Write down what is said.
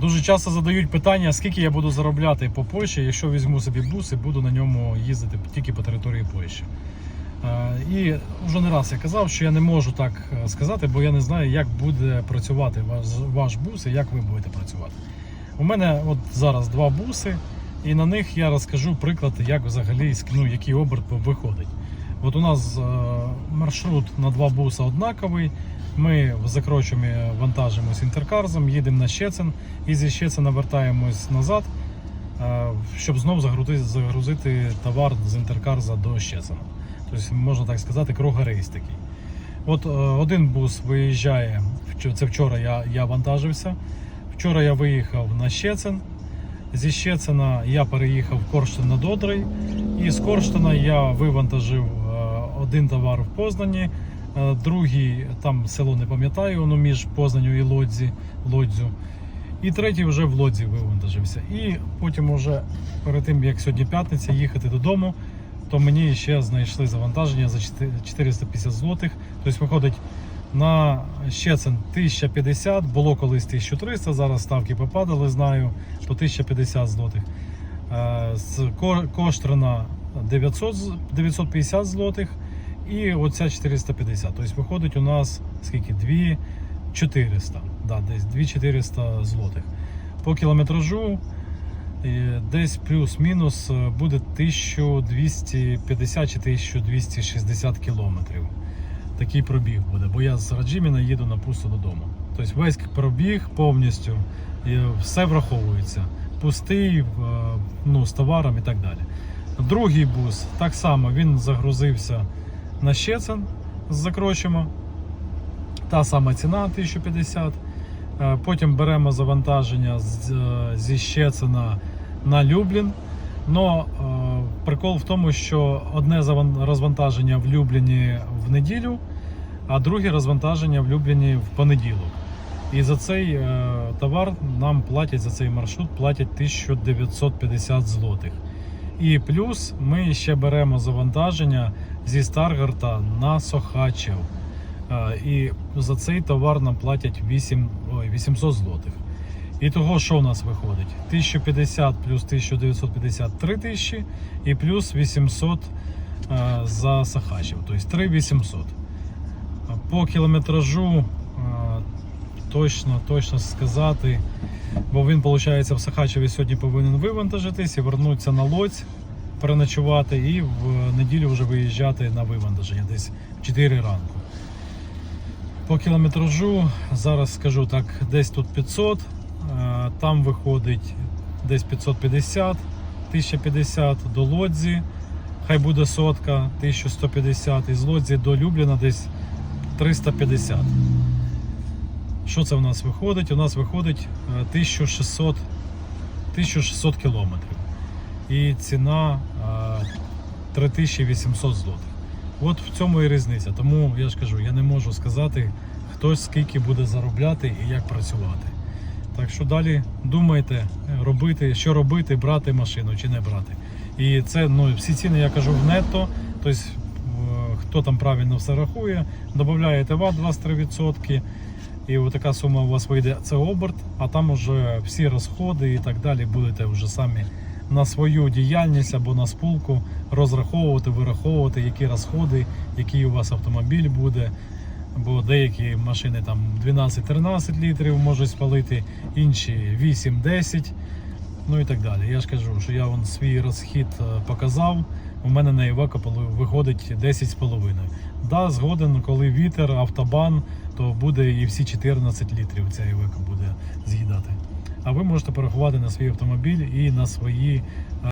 Дуже часто задають питання, скільки я буду заробляти по Польщі, якщо візьму собі бус і буду на ньому їздити тільки по території Польщі. Е, І вже не раз я казав, що я не можу так е, сказати, бо я не знаю, як буде працювати ваш, ваш бус і як ви будете працювати. У мене от зараз два буси, і на них я розкажу приклад, як взагалі ну, який оберт виходить. От у нас е, маршрут на два буса однаковий. Ми в закрочумі вантажимось інтеркарзом, їдемо на Щецин і зі Щецина вертаємось назад, е, щоб знову загрузити, загрузити товар з інтеркарза до Щецина. Тобто, можна так сказати, кругорейс такий. От е, один бус виїжджає, це вчора я, я вантажився. Вчора я виїхав на Щецин. Зі Щецина я переїхав в Корштин на Додрий. І з Корштина я вивантажив один товар в Познані, е, другий там село не пам'ятаю, воно між Познанню і Лодзі, Лодзю. І третій вже в Лодзі вивантажився. І потім, уже перед тим як сьогодні п'ятниця, їхати додому, то мені ще знайшли завантаження за 450 злотих. Тобто виходить на Щецин 1050, було колись 1300, зараз ставки попадали, знаю, то 1050 злотих. Е, З Ко- Коштрина 900, 950 злотих і оця 450. Тобто виходить у нас скільки? 2400. Да, десь 2400 злотих. По кілометражу е, десь плюс-мінус е, буде 1250 чи 1260 кілометрів. Такий пробіг буде, бо я з Раджіміна їду на пусто додому. Тобто весь пробіг повністю, і все враховується. Пустий, е, ну, з товаром і так далі. Другий бус так само він загрузився на Щецин з закрочима. Та сама ціна 1050. Е, Потім беремо завантаження е, зі Щецина на Люблін. Но е, прикол в тому, що одне розвантаження в Любліні в неділю, а друге розвантаження в Любліні в понеділок. І за цей товар нам платять за цей маршрут платять 1950 злотих. І плюс ми ще беремо завантаження зі Старгарта на Сохачев. Е, І за цей товар нам платять 8, ой, 800 злотих. І того, що у нас виходить? 1050 плюс 1950 3000 і плюс 800 е, за Сахачев, тобто 3800. По кілометражу е, точно, точно сказати, бо він, виходить, в Сахачеві сьогодні повинен вивантажитись і вернутися на лодь, переночувати і в неділю вже виїжджати на вивантаження десь в 4 ранку. По кілометражу зараз скажу так, десь тут 500, е, там виходить десь 550, 1050 до Лодзі, хай буде сотка, 1150 і з Лодзі до Любліна десь 350. Що це в нас виходить? У нас виходить е, 1600, 1600 кілометрів. І ціна е, 3800 злотих. От в цьому і різниця. Тому я ж кажу, я не можу сказати, хто скільки буде заробляти і як працювати. Так що далі думайте, робити, що робити, брати машину чи не брати. І це ну, всі ціни я кажу в нетто. Тобто, е, хто там правильно все рахує, додаєте ВАТ 23%. І така сума у вас вийде це оберт, а там вже всі розходи і так далі будете вже самі на свою діяльність або на спулку розраховувати, вираховувати, які розходи, який у вас автомобіль буде. Бо деякі машини там 12-13 літрів можуть спалити, інші 8-10, ну і так далі. Я ж кажу, що я вон свій розхід е, показав. У мене на Івеко виходить 10,5. Да, згоден, коли вітер, автобан, то буде і всі 14 літрів ця Івеко буде з'їдати. А ви можете порахувати на свій автомобіль і на свої